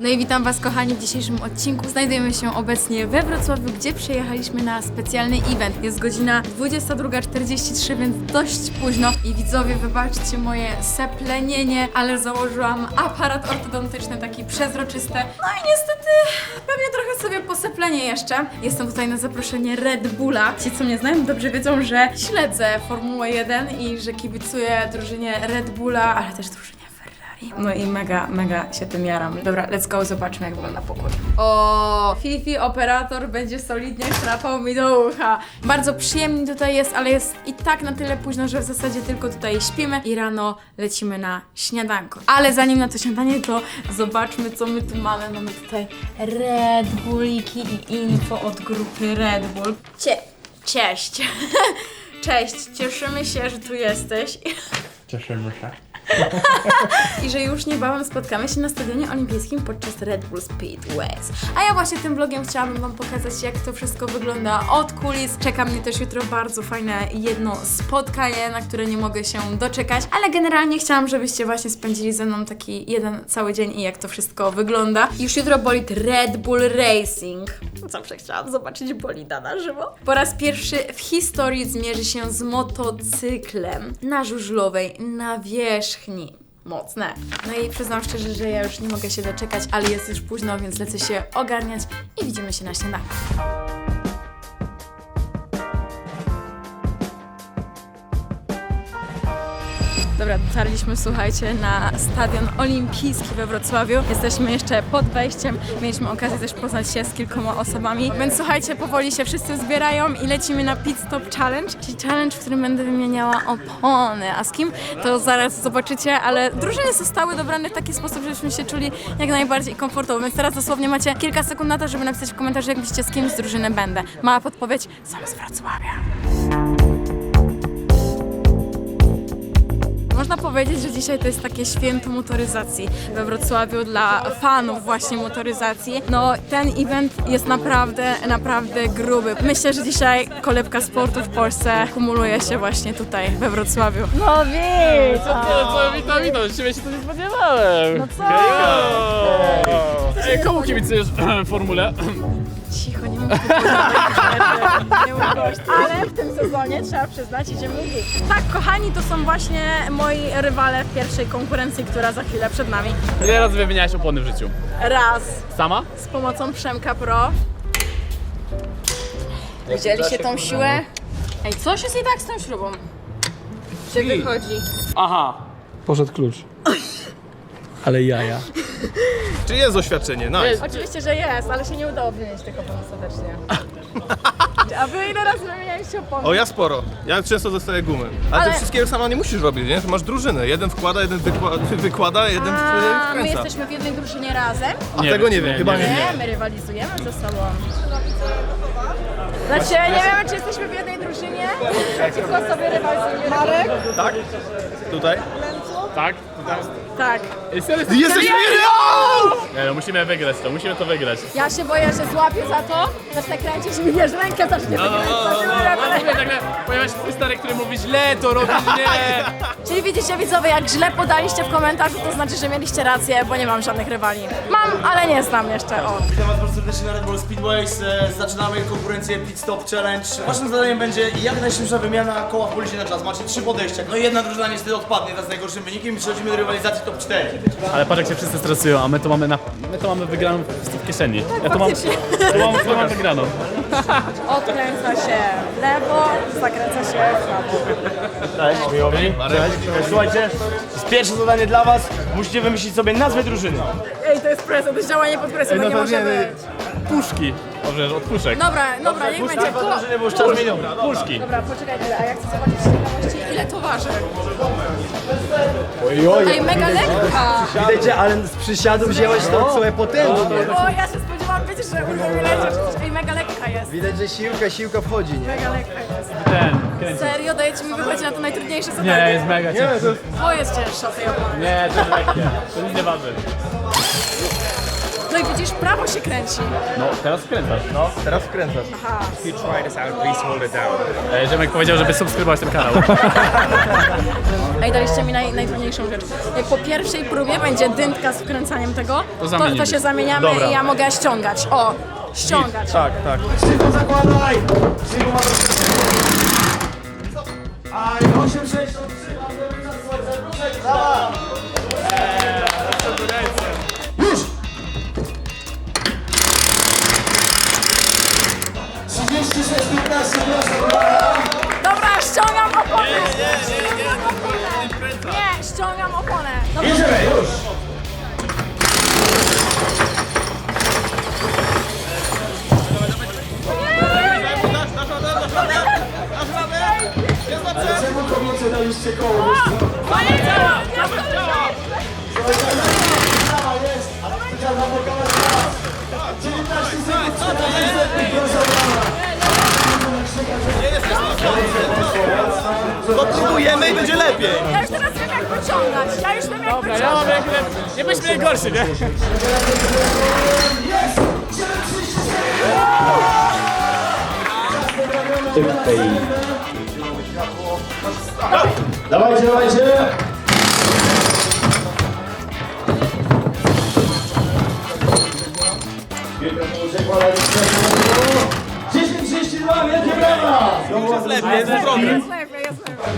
No i witam Was kochani w dzisiejszym odcinku. Znajdujemy się obecnie we Wrocławiu, gdzie przyjechaliśmy na specjalny event. Jest godzina 22.43, więc dość późno. I widzowie, wybaczcie moje seplenienie, ale założyłam aparat ortodontyczny, taki przezroczysty. No i niestety pewnie trochę sobie poseplenię jeszcze. Jestem tutaj na zaproszenie Red Bulla. Ci, co mnie znają, dobrze wiedzą, że śledzę Formułę 1 i że kibicuję drużynie Red Bulla, ale też drużynie. No i mega, mega się tym jaram. Dobra, let's go, zobaczmy jak wygląda pokój. O, Fifi operator będzie solidnie chrapał mi do ucha. Bardzo przyjemnie tutaj jest, ale jest i tak na tyle późno, że w zasadzie tylko tutaj śpimy i rano lecimy na śniadanko. Ale zanim na to śniadanie, to zobaczmy co my tu mamy. Mamy tutaj Red Bulliki i info od grupy Red Bull. Cie, cześć. Cześć, cieszymy się, że tu jesteś. Cieszymy się. i że już niebawem spotkamy się na stadionie olimpijskim podczas Red Bull Speedways. A ja właśnie tym vlogiem chciałabym Wam pokazać, jak to wszystko wygląda od kulis. Czeka mnie też jutro bardzo fajne jedno spotkanie, na które nie mogę się doczekać, ale generalnie chciałam, żebyście właśnie spędzili ze mną taki jeden cały dzień i jak to wszystko wygląda. Już jutro bolid Red Bull Racing. Zawsze chciałam zobaczyć bolida na żywo. Po raz pierwszy w historii zmierzy się z motocyklem na żużlowej, na wierzchni. Mocne. No i przyznam szczerze, że ja już nie mogę się doczekać, ale jest już późno, więc lecę się ogarniać i widzimy się na śniadaniu. Dobra, dotarliśmy, słuchajcie, na stadion olimpijski we Wrocławiu. Jesteśmy jeszcze pod wejściem. Mieliśmy okazję też poznać się z kilkoma osobami. Więc słuchajcie, powoli się wszyscy zbierają i lecimy na Pit Stop Challenge, czyli challenge, w którym będę wymieniała opony. A z kim? To zaraz zobaczycie, ale drużyny zostały dobrane w taki sposób, żebyśmy się czuli jak najbardziej komfortowo. Więc teraz dosłownie macie kilka sekund na to, żeby napisać w komentarzu, jak myślicie, z kim z drużyny będę. Mała podpowiedź, sam z Wrocławia. Można powiedzieć, że dzisiaj to jest takie święto motoryzacji we Wrocławiu dla fanów właśnie motoryzacji. No ten event jest naprawdę, naprawdę gruby. Myślę, że dzisiaj kolebka sportu w Polsce kumuluje się właśnie tutaj we Wrocławiu. No widz! Co, co, witam, witam, z ciebie się to nie spodziewałem. No co? Ej, komu kibicujesz w formule? Cicho, nie mogę nie ugość. Ale w tym sezonie trzeba przyznać, idziemy w Tak, kochani, to są właśnie moi rywale w pierwszej konkurencji, która za chwilę przed nami. Ile razy wymieniałeś opony w życiu? Raz Sama? z pomocą Przemka Pro. Widzieliście tą siłę? Ej, coś jest i tak z tą śrubą. Czy wychodzi? Aha. Poszedł klucz. Ale jaja. Czy jest oświadczenie? Nice. Oczywiście, że jest, ale się nie udało wymienić tych opon ostatecznie. A wy ile razy wymienialiście opony? O, ja sporo. Ja często dostaję gumy. Ale, Ale- ty wszystkiego sama nie musisz robić, nie? Ty masz drużynę. Jeden wkłada, jeden wykła wykłada, jeden A, my wkręca. jesteśmy w jednej drużynie razem? A Nie tego wiem, nie wiem, nie, chyba nie nie. wiem. Nie, my rywalizujemy ze sobą. Znaczy, nie wiemy, czy jesteśmy w jednej drużynie, przeciwko sobie rywalizujemy. Marek? Tak? Tutaj? Tak? Tak. Jesteśmy Nie, no, musimy wygrać to, musimy to wygrać. Ja się boję, że złapię za to, zacznę kręcić i wiesz, rękę zacznie. Ale mówię, nagle pojawia się twój stary, który mówi źle to robisz, nie. Czyli widzicie widzowie, jak źle podaliście w komentarzu, to znaczy, że mieliście rację, bo nie mam żadnych rywali. Mam, ale nie znam jeszcze, o. Witam Was bardzo serdecznie na Red Bull Speedways. E, Zaczynamy konkurencję Pit Stop Challenge. Waszym zadaniem będzie jak najszybsza wymiana koła w policie na czas. Macie trzy podejścia. No i jedna drużyna niestety odpadnie teraz z najgorszym wynikiem i przechodzimy do rywalizacji top 4. Ale patrz jak się wszyscy stresują, a my to mamy na... My to mamy wygraną w w kieszeni. Ja to mam, to mam, to mam wygraną. Odkręca się w lewo, zakręca się w prawo. Cześć, miło mi. Cześć. Słuchajcie, to jest pierwsze zadanie dla Was. Musicie wymyślić sobie nazwę drużyny. Ej, to jest presja, to jest działanie pod presją, to nie może być. Puszki. Może od puszek. Dobra, dobra, niech będzie. Bo już czas minął. Puszki. Dobra, poczekaj chwilę, a ja chcę zobaczyć z ciekawości, ile to waży. Oj, oj. Ej, mega lekka! Widać, ale z przysiadu wziąłeś to całe potężnie. Bo ja się spodziewałam, wiecie, że uda mi lecieć. Ej, mega lekka jest. Widać, że siłka, siłka wchodzi, nie? Mega lekka jest. Ten, kręci. Serio, dajecie mi wychodzić na to najtrudniejsze Nie, zadanie? jest mega ciężko. To jest cięższa tej opony. Nie, to jest lekkie. To nic nie waży. No i widzisz, prawo się kręci. No, teraz skręcasz. No, teraz skręcasz. Aha. If you try this out, please hold it down. E, Rzemek powiedział, żeby subskrybować ten kanał. Ej, daliście mi naj, najtrudniejszą rzecz. Jak po pierwszej próbie będzie dyntka z wkręcaniem tego, to, to, się zamieniamy Dobra. i ja mogę ściągać. O, ściągać. Tak, tak. Szybko zakładaj! Szybko Aj, 8, 6, 3, a 9, 2, 16-15. Dobra, ściągam oponę! Ściągam oponę! Nie, ściągam oponę! Dobra. Jedziemy, już. Dasz radę, dasz radę, dasz radę! Jest dobrze! Ale daliście koło? Próbujemy i będzie lepiej. Ja już teraz wiem jak wyciągać. Ja już wiem jak Ja wyciągać. mam jak... Nie byśmy najgorszy, nie? Dawajcie, dawajcie! Dziesięć, trzydzieści dwa, wielkie brawa! Jest lepiej, jest lepiej.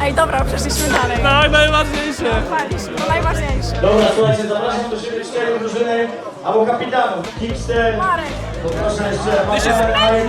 Ej, dobra, przeszliśmy dalej. Tak, najważniejsze. Chwaliśmy, to najważniejsze. Dobra, słuchajcie, zapraszam do siebie cztery drużyny albo kapitanów. Hipster, Marek, poproszę jeszcze Marek, Marek,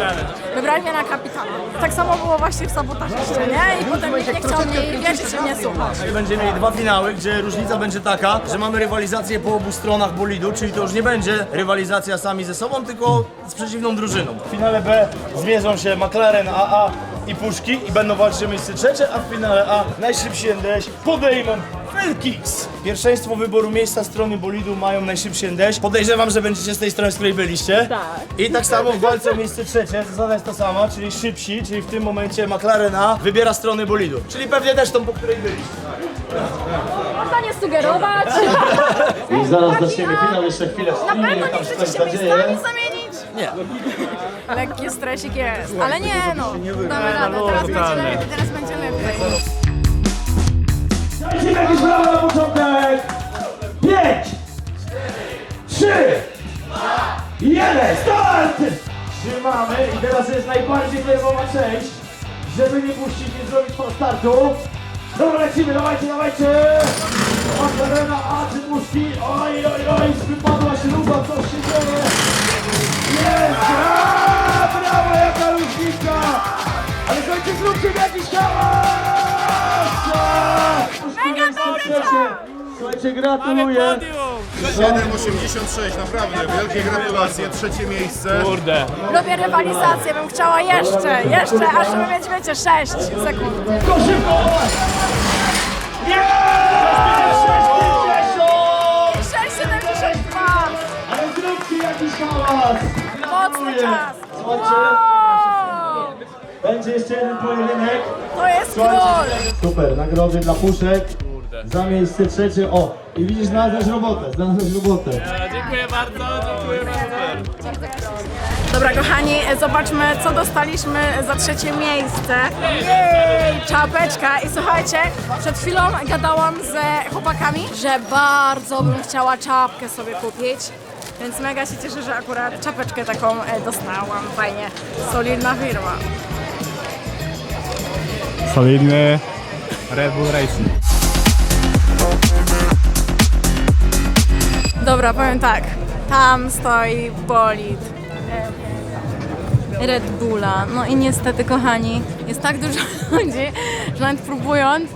Marek, wybrali mnie na kapitana. Tak samo było właśnie w sabotażu jeszcze, nie? I potem nikt nie chciał mi wierzyć i mnie słuchać. Będziemy mieli dwa finały, gdzie różnica będzie taka, że mamy rywalizację po obu stronach bolidu, czyli to już nie będzie rywalizacja sami ze sobą, tylko z przeciwną drużyną. W finale B zmierzą się McLaren AA i Puszki i będą walczyć o miejsce trzecie, a w finale A najszybsi NDŚ podejmą Felkix. Pierwszeństwo wyboru miejsca strony bolidu mają najszybsi NDŚ. Podejrzewam, że będziecie z tej strony, z której byliście. Tak. I tak samo w walce o miejsce trzecie zasada jest ta sama, czyli szybsi, czyli w tym momencie McLaren A wybiera stronę bolidu. Czyli pewnie też tą, po której byliście. Można nie sugerować. I zaraz zaczniemy finał, jeszcze chwilę Na pewno nie chcecie się miejscami zamienić? Nie. Lekki stresik jest, ale nie no, damy radę, teraz będzie lepiej, teraz będzie lepiej. Dajcie jakieś brawa na początek! 5, 3, 1, start! Trzymamy i teraz jest najbardziej nerwowa część, żeby nie puścić, nie zrobić po startu. Dobra, lecimy, dawajcie, dawajcie! Magdalena, a czy puszki? Oj, oj, oj, wypadła śruba, co się Słuchajcie, gratuluję! 7,86, naprawdę, wielkie gratulacje, trzecie miejsce. Kurde. Lubię rywalizację, bym chciała jeszcze, jeszcze, aż żeby mieć, wiecie, 6 sekund. Szybko! Jest! 6,72! Ale zróbcie jakiś hałas! Mocny czas! Słuchajcie, Wow! będzie jeszcze jeden pojedynek. To jest król! Super, nagrody dla puszek. Za miejsce trzecie. O, i widzisz, znalazłeś robotę, znalazłeś robotę. E, Dziękuję bardzo, dziękuję bardzo. Dobra kochani, zobaczmy co dostaliśmy za trzecie miejsce. Jej! Czapeczka i słuchajcie, przed chwilą gadałam ze chłopakami, że bardzo bym chciała czapkę sobie kupić. Więc mega się cieszę, że akurat czapeczkę taką e, dostałam. Fajnie. Solidna firma. Solidny Red Bull Racing. Dobra, powiem tak. Tam stoi bolid Red Bulla. No i niestety, kochani, jest tak dużo ludzi, że nawet próbując,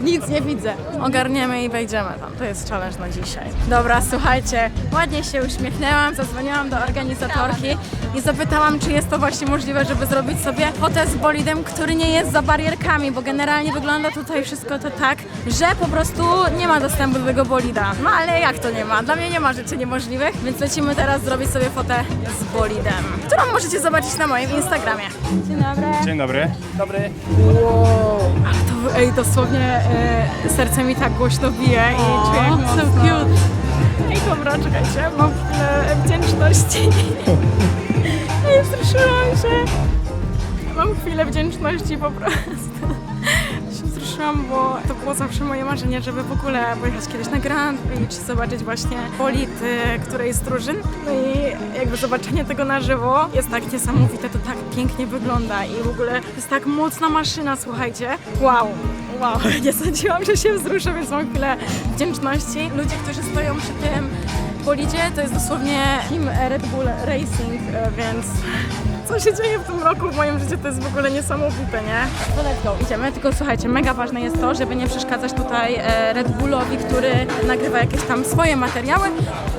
nic nie widzę. Ogarniemy i wejdziemy tam. To jest challenge na dzisiaj. Dobra, słuchajcie, ładnie się uśmiechnęłam, zadzwoniłam do organizatorki i zapytałam, czy jest to właśnie możliwe, żeby zrobić sobie fotę z bolidem, który nie jest za barierkami, bo generalnie wygląda tutaj wszystko to tak, że po prostu nie ma dostępu do tego bolida. No ale jak to nie ma? Dla mnie nie ma rzeczy niemożliwych, więc lecimy teraz zrobić sobie fotę z bolidem, którą możecie zobaczyć na moim Instagramie. Dzień dobry. Dzień dobry. Dobry. Ale to, ej, dosłownie e, serce mi tak głośno bije i czuję jak so cute. czekajcie, mam chwilę wdzięczności. Nie wzruszyłam się. Mam chwilę wdzięczności po prostu. się wzruszyłam, bo to było zawsze moje marzenie, żeby w ogóle pojechać kiedyś na Grand Prix, zobaczyć właśnie bolid y, którejś z drużyn. No i jakby zobaczenie tego na żywo jest tak niesamowite, to tak pięknie wygląda i w ogóle jest tak mocna maszyna, słuchajcie. Wow, wow, nie sądziłam, że się wzruszę, więc mam chwilę wdzięczności. Ludzie, którzy stoją przy tym bolidzie, to jest dosłownie team Red Bull Racing, e, więc co się dzieje w tym roku w moim życiu to jest w ogóle niesamowite, nie? No let's go, idziemy, tylko słuchajcie, mega ważne jest to, żeby nie przeszkadzać tutaj e, Red Bullowi, który nagrywa jakieś tam swoje materiały.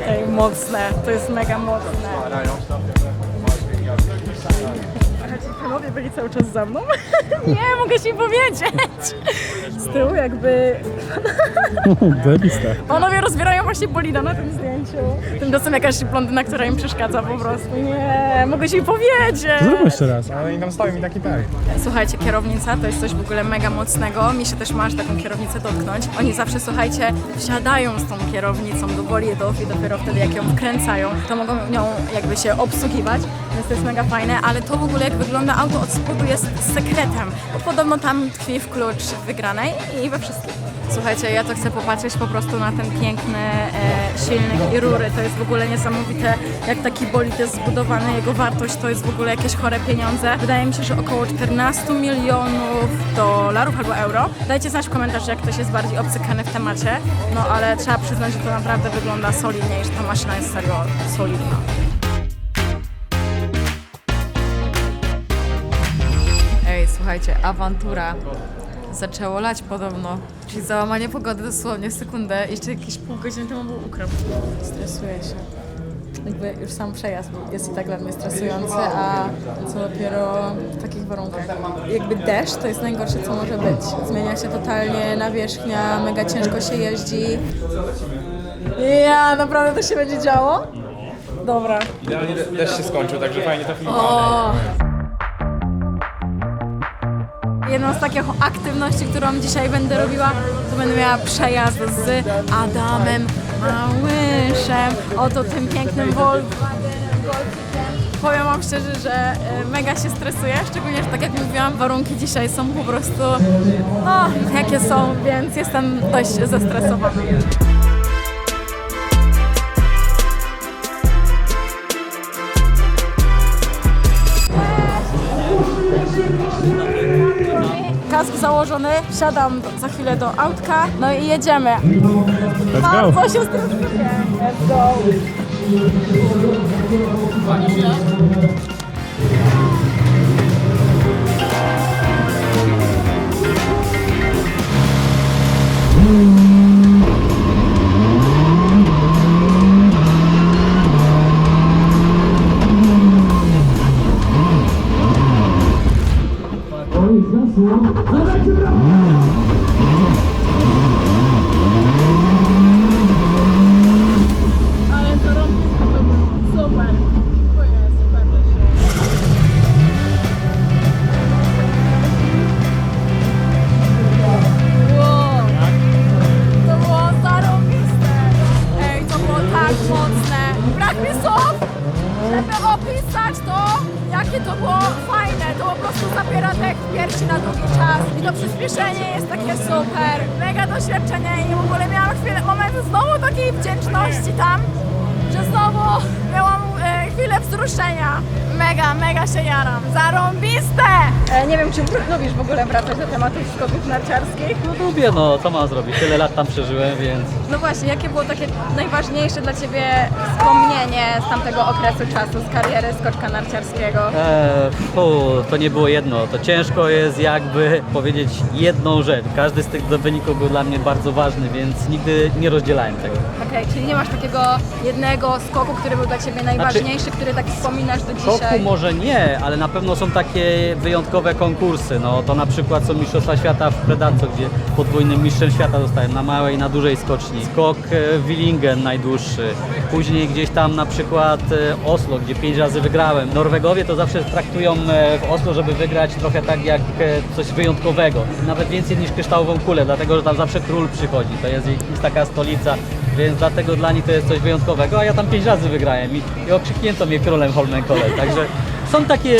Ej, mocne, to jest mega mocne. Byli cały czas za mną? nie, mogę ci powiedzieć! Z tyłu jakby Zajebiste. Panowie rozbierają właśnie bolida na tym zdjęciu. Tymczasem jakaś blondyna, która im przeszkadza po prostu. Nie, mogę ci powiedzieć. Zrób jeszcze raz. Ale oni tam stoją i tak i tak. Słuchajcie, kierownica to jest coś w ogóle mega mocnego. Mi się też masz taką kierownicę dotknąć. Oni zawsze, słuchajcie, wsiadają z tą kierownicą do bolidów i dopiero wtedy jak ją wkręcają, to mogą nią jakby się obsługiwać, więc to jest mega fajne, ale to w ogóle jak wygląda auto od spodu jest sekretem, bo podobno tam tkwi w klucz wygranej i we wszystkim. Słuchajcie, ja to chcę popatrzeć po prostu na ten piękny e, silnik i rury. To jest w ogóle niesamowite, jak taki bolid jest zbudowany. Jego wartość to jest w ogóle jakieś chore pieniądze. Wydaje mi się, że około 14 milionów dolarów albo euro. Dajcie znać w komentarzu, jak ktoś jest bardziej obcykany w temacie. No ale trzeba przyznać, że to naprawdę wygląda solidnie i że ta maszyna jest serio solidna. Ej, słuchajcie, awantura. Zaczęło lać podobno. Czyli załamanie pogody dosłownie sekundę. Jeszcze jakieś pół godziny temu był ukradł. Stresuję się. Jakby już sam przejazd był- jest i tak dla mnie stresujący, a co dopiero w takich warunkach. Jakby deszcz to jest najgorsze, co może być. Zmienia się totalnie nawierzchnia, mega ciężko się jeździ. Ja, naprawdę to się będzie działo? Dobra. Idealnie deszcz się skończył, także fajnie to film. O! Jedną z takich aktywności, którą dzisiaj będę robiła, to będę miała przejazd z Adamem Małyszem. Oto tym pięknym Volkswagenem. Powiem wam szczerze, że e, mega się stresuję, szczególnie, że tak jak mówiłam, warunki dzisiaj są po prostu, no, jakie są, więc jestem dość zestresowana. Kask założony, wsiadam za chwilę do autka, no i jedziemy. Let's go. Się stresuję. Let's go. Co mam zrobić? Tyle lat tam przeżyłem, więc No właśnie, jakie było takie najważniejsze dla Ciebie wspomnienie z tamtego okresu czasu, z kariery skoczka narciarskiego? e, fu, to nie było jedno. To ciężko jest jakby powiedzieć jedną rzecz. Każdy z tych wyników był dla mnie bardzo ważny, więc nigdy nie rozdzielałem tego. Okej, czyli nie masz takiego jednego skoku, który był dla Ciebie najważniejszy, który tak wspominasz do Skoku dzisiaj? może nie, ale na pewno są takie wyjątkowe konkursy. No to na przykład są Mistrzostwa Świata w Predaco, gdzie podwójnym mistrzem świata zostałem na małej i na dużej skoczni. Skok e, Willingen najdłuższy. Później gdzieś tam na przykład e, Oslo, gdzie pięć razy wygrałem. Norwegowie to zawsze traktują e, w Oslo, żeby wygrać trochę tak jak coś wyjątkowego. Nawet więcej niż kryształową kulę, dlatego że tam zawsze król przychodzi. To jest ich taka stolica więc dlatego dla nich to jest coś wyjątkowego, a ja tam pięć razy wygrałem i, i okrzyknięto mnie królem Holmenkollen, także są takie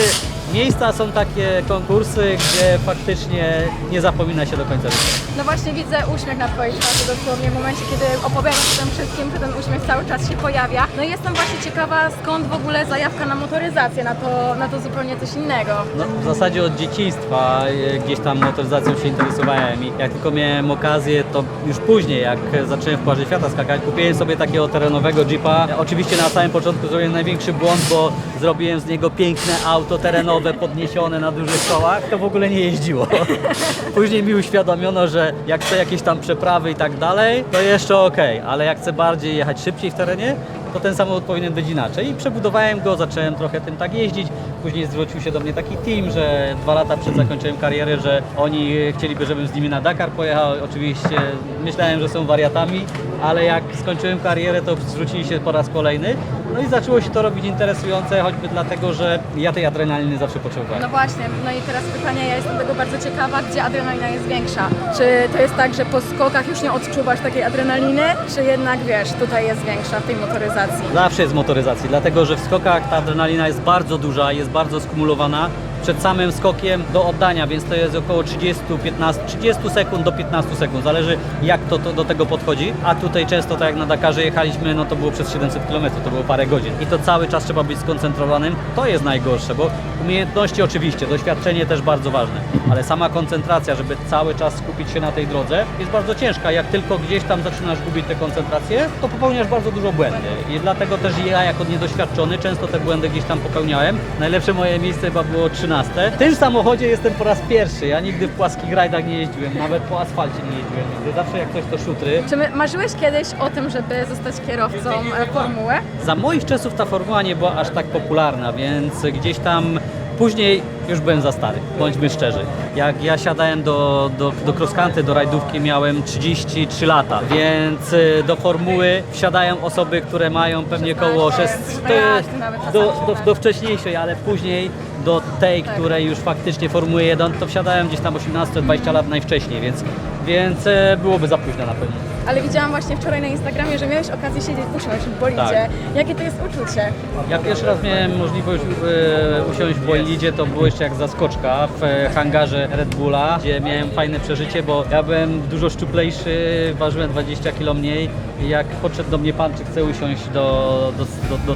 miejsca, są takie konkursy, gdzie faktycznie nie zapomina się do końca życia. No właśnie widzę uśmiech na Twojej twarzy dosłownie w momencie, kiedy opowiadasz o tym wszystkim, że ten uśmiech cały czas się pojawia. No i jestem właśnie ciekawa, skąd w ogóle zajawka na motoryzację, na to, na to zupełnie coś innego. No, w zasadzie od dzieciństwa e, gdzieś tam motoryzacją się interesowałem i jak tylko miałem okazję, to już później, jak zacząłem w Pucharze Świata skakać, kupiłem sobie takiego terenowego Jeepa. Oczywiście na samym początku zrobiłem największy błąd, bo zrobiłem z niego piękne auto terenowe, podniesione na dużych kołach. To w ogóle nie jeździło. Później mi uświadomiono, że jak chcę jakieś tam przeprawy i tak dalej, to jeszcze okej, ale jak chcę bardziej jechać szybciej w terenie, to ten samochód powinien być inaczej. I przebudowałem go, zacząłem trochę tym tak jeździć. Później zwrócił się do mnie taki team, że dwa lata przed zakończeniem kariery, że oni chcieliby, żebym z nimi na Dakar pojechał. Oczywiście myślałem, że są wariatami, ale jak skończyłem karierę, to zwrócili się po raz kolejny. No i zaczęło się to robić interesujące, choćby dlatego, że ja tej adrenaliny zawsze potrzebowałem. No właśnie, no i teraz pytanie, ja jestem tego bardzo ciekawa, gdzie adrenalina jest większa? Czy to jest tak, że po skokach już nie odczuwasz takiej adrenaliny, czy jednak wiesz, tutaj jest większa w tej motoryzacji? Zawsze jest motoryzacji, dlatego że w skokach ta adrenalina jest bardzo duża, jest bardzo skumulowana przed samym skokiem do oddania, więc to jest około 30, 15, 30 sekund do 15 sekund, zależy jak to, to do tego podchodzi. A tutaj często, tak jak na Dakarze jechaliśmy, no to było przez 700 km, to było parę godzin. I to cały czas trzeba być skoncentrowanym, to jest najgorsze, bo umiejętności oczywiście, doświadczenie też bardzo ważne, ale sama koncentracja, żeby cały czas skupić się na tej drodze jest bardzo ciężka. Jak tylko gdzieś tam zaczynasz gubić tę koncentrację, to popełniasz bardzo dużo błędy. I dlatego też ja jako niedoświadczony często te błędy gdzieś tam popełniałem. Najlepsze moje miejsce chyba było 13. W tym samochodzie jestem po raz pierwszy. Ja nigdy w płaskich rajdach nie jeździłem, nawet po asfalcie nie jeździłem nigdy. Zawsze jak coś to szutry. Czy my, marzyłeś kiedyś o tym, żeby zostać kierowcą e, formuły? Za moich czasów ta formuła nie była aż tak popularna, więc gdzieś tam później już byłem za stary, bądźmy szczerzy. Jak ja siadałem do, do, do cross country, do rajdówki miałem 33 lata, więc y, do formuły wsiadają osoby, które mają pewnie koło 6 no ja, ty nawet do, do, tak. do wcześniejszej, ale później do tej, której już faktycznie Formuły 1, to wsiadałem gdzieś tam 18-20 lat najwcześniej, więc, więc e, byłoby za późno na pewno. Ale widziałam właśnie wczoraj na Instagramie, że miałeś okazję siedzieć usiąść w bolidzie. Tak. Jakie to jest uczucie? Ja pierwszy raz miałem możliwość e, usiąść w bolidzie, to było jeszcze jak zaskoczka w e, hangarze Red Bulla, gdzie miałem fajne przeżycie, bo ja byłem dużo szczuplejszy, ważyłem 20 kg mniej jak podszedł do mnie pan, czy chce usiąść do, do,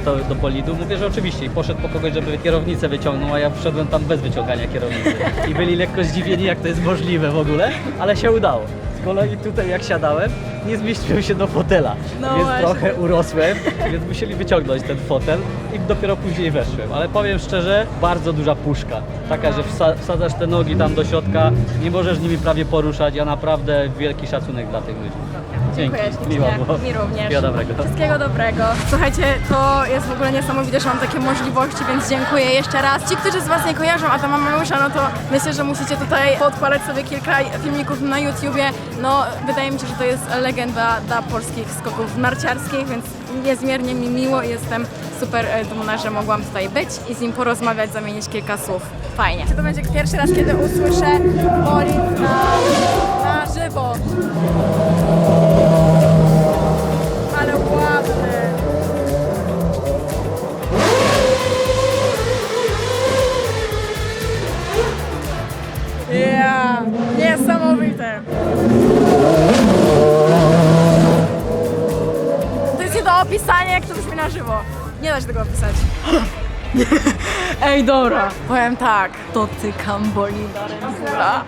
do, do, do bolidu, mówię, że oczywiście i poszedł po kogoś, żeby kierownicę wyciągnął, a ja wszedłem tam bez wyciągania kierownicy i byli lekko zdziwieni, jak to jest możliwe w ogóle, ale się udało. Z kolei tutaj jak siadałem, nie zmieściłem się do fotela, No więc właśnie. trochę urosłem, więc musieli wyciągnąć ten fotel i dopiero później weszłem. Ale powiem szczerze, bardzo duża puszka. Taka, że wsa- wsadzasz te nogi tam do środka, nie możesz nimi prawie poruszać, a naprawdę wielki szacunek dla tych ludzi. Dziękuję ślicznie. miło było. Mi również. Wszystkiego dobrego. Wszystkiego dobrego. Słuchajcie, to jest w ogóle niesamowite, że mam takie możliwości, więc dziękuję jeszcze raz. Ci, którzy z Was nie kojarzą Adama Malusza, no to myślę, że musicie tutaj podpalać sobie kilka filmików na YouTubie. No, wydaje mi się, że to jest legenda dla polskich skoków narciarskich, więc niezmiernie mi miło i jestem super e, dumna, że mogłam tutaj być i z nim porozmawiać, zamienić kilka słów. Fajnie. To będzie pierwszy raz, kiedy usłyszę bolid na, na żywo. To jest nie do opisania, jak to brzmi na żywo. Nie da się tego opisać. Ej, dobra. Powiem tak, dotykam bolida Red Bulla.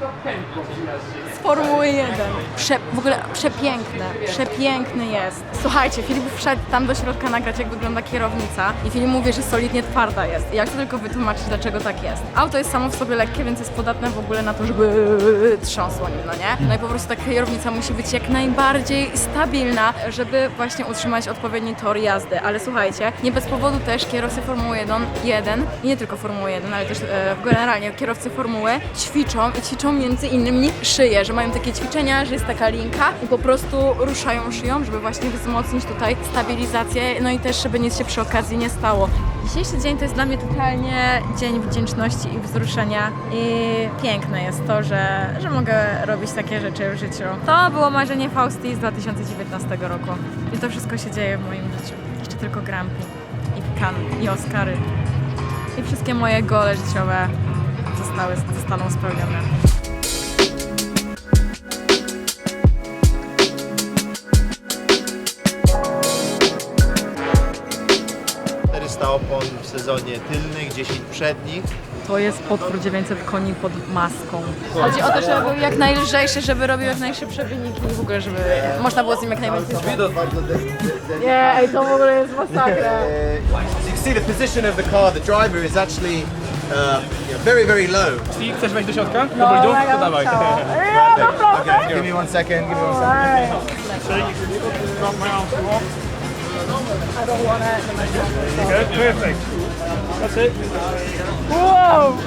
Z Formuły 1. Prze, w ogóle przepiękne, przepiękny jest. Słuchajcie, Filip wszedł tam do środka nagrać, jak wygląda kierownica i Filip mówi, że solidnie twarda jest. I ja chcę tylko wytłumaczyć, dlaczego tak jest. Auto jest samo w sobie lekkie, więc jest podatne w ogóle na to, żeby trząsło nim, no nie? No i po prostu ta kierownica musi być jak najbardziej stabilna, żeby właśnie utrzymać odpowiedni tor jazdy. Ale słuchajcie, nie bez powodu też kierowcy Formuły 1, 1 i nie tylko Formuły 1, ale też e, generalnie kierowcy Formuły ćwiczą i ćwiczą między innymi szyję, że mają takie ćwiczenia, że jest taka linka i po prostu ruszają szyją, żeby właśnie wzmocnić tutaj stabilizację, no i też żeby nic się przy okazji nie stało. Dzisiejszy dzień to jest dla mnie totalnie dzień wdzięczności i wzruszenia i piękne jest to, że, że mogę robić takie rzeczy w życiu. To było marzenie Fausti z 2019 roku i to wszystko się dzieje w moim życiu. Jeszcze tylko Grampi i Cannes i Oscary i wszystkie moje gole życiowe zostały, zostaną spełnione. opon w sezonie tylnych, 10 przednich. To jest potwór 900 koni pod maską. Chodzi o to, żeby był jak najlżejszy, żeby robił jak najszybsze wyniki i w ogóle, żeby można było z nim jak najwięcej Nie, ej, to w ogóle jest masakra. As you can see, the position of the car, the driver is actually uh, you know, very, very low. Jeśli chcesz wejść do środka, do bolidu, to dawaj. Okay, give me one second, give me one second. Wow!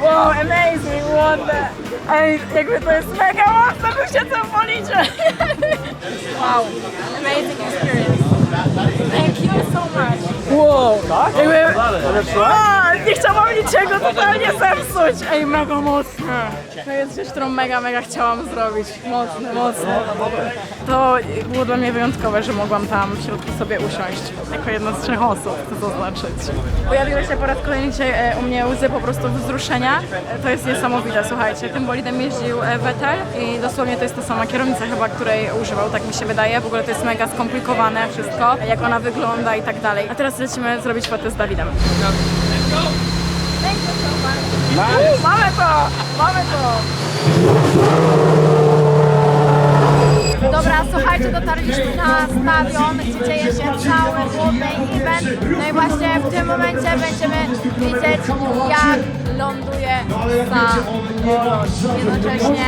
Wow, amazing, what the... Ej, jakby to jest mega mocno, bym się tam policzę. Wow, amazing experience. Thank you so much. Wow, tak? Jakby... A, nie chciałam niczego totalnie zepsuć. Ej, mega mocne. To jest rzecz, którą mega, mega chciałam zrobić. Mocne, mocne. To było dla mnie wyjątkowe, że mogłam tam w środku sobie usiąść. Jako jedna z trzech osób, chcę zaznaczyć. Pojawiły się po raz kolejny dzisiaj e, u mnie łzy po prostu wzruszenia. E, To jest niesamowite, słuchajcie. Tym bolidem jeździł e, Vettel i dosłownie to jest ta sama kierownica chyba, której używał, tak mi się wydaje. W ogóle to jest mega skomplikowane wszystko, jak ona wygląda i tak dalej. A teraz lecimy zrobić fotę z Dawidem. Mamy to! Mamy to! Dobra, słuchajcie, dotarliśmy na stadion, gdzie dzieje się cały główny event. No i właśnie w tym momencie będziemy widzieć, jak ląduje samolot. Jednocześnie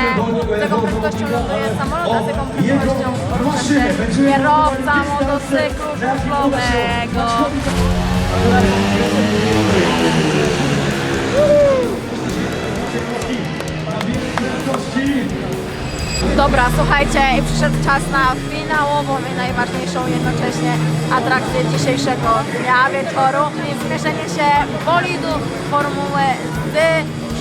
z jaką prędkością ląduje samolot, a z jaką prędkością porusza się kierowca motocyklu żużlowego. Dobra, słuchajcie, i przyszedł czas na finałową i najważniejszą jednocześnie atrakcję dzisiejszego dnia wieczoru, czyli zmierzenie się bolidu Formuły z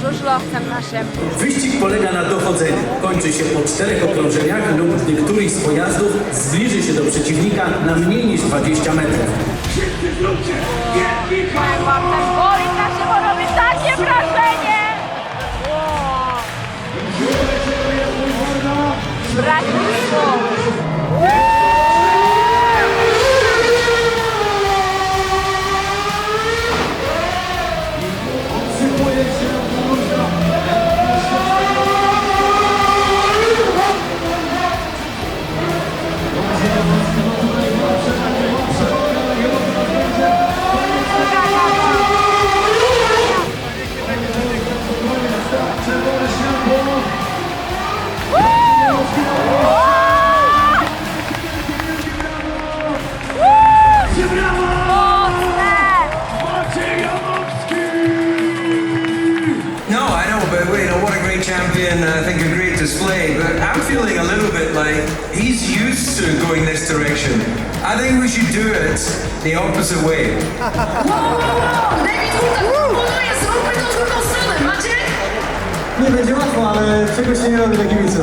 żużlowcem naszym. Wyścig polega na dochodzeniu. Kończy się po czterech okrążeniach lub któryś z pojazdów zbliży się do przeciwnika na mniej niż 20 metrów. Wam, ten bolid Brasil. Direction. I think we should do it the opposite way. Nie będzie łatwo, ale czegoś się nie robi na kibiców.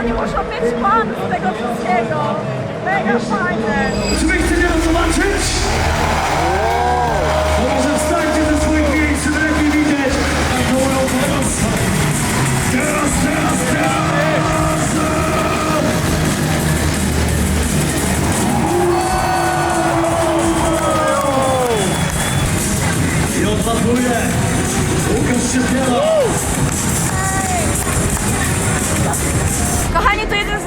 Oni muszą mieć pan z tego wszystkiego. Mega fajne. Czy wy chcecie to zobaczyć? Może wstańcie ze swoich miejsc, żeby lepiej widzieć. Teraz, teraz, teraz! I.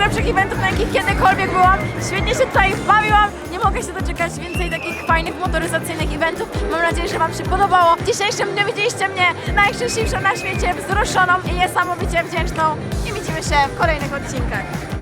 Kochani, to jeden z lepszych eventów, na jakich kiedykolwiek byłam. Świetnie się tutaj bawiłam. Nie mogę się doczekać więcej takich fajnych motoryzacyjnych eventów. Mam nadzieję, że Wam się podobało. W dzisiejszym dniu widzieliście mnie najszczęśliwszą na świecie, wzruszoną i niesamowicie wdzięczną. I widzimy się w kolejnych odcinkach.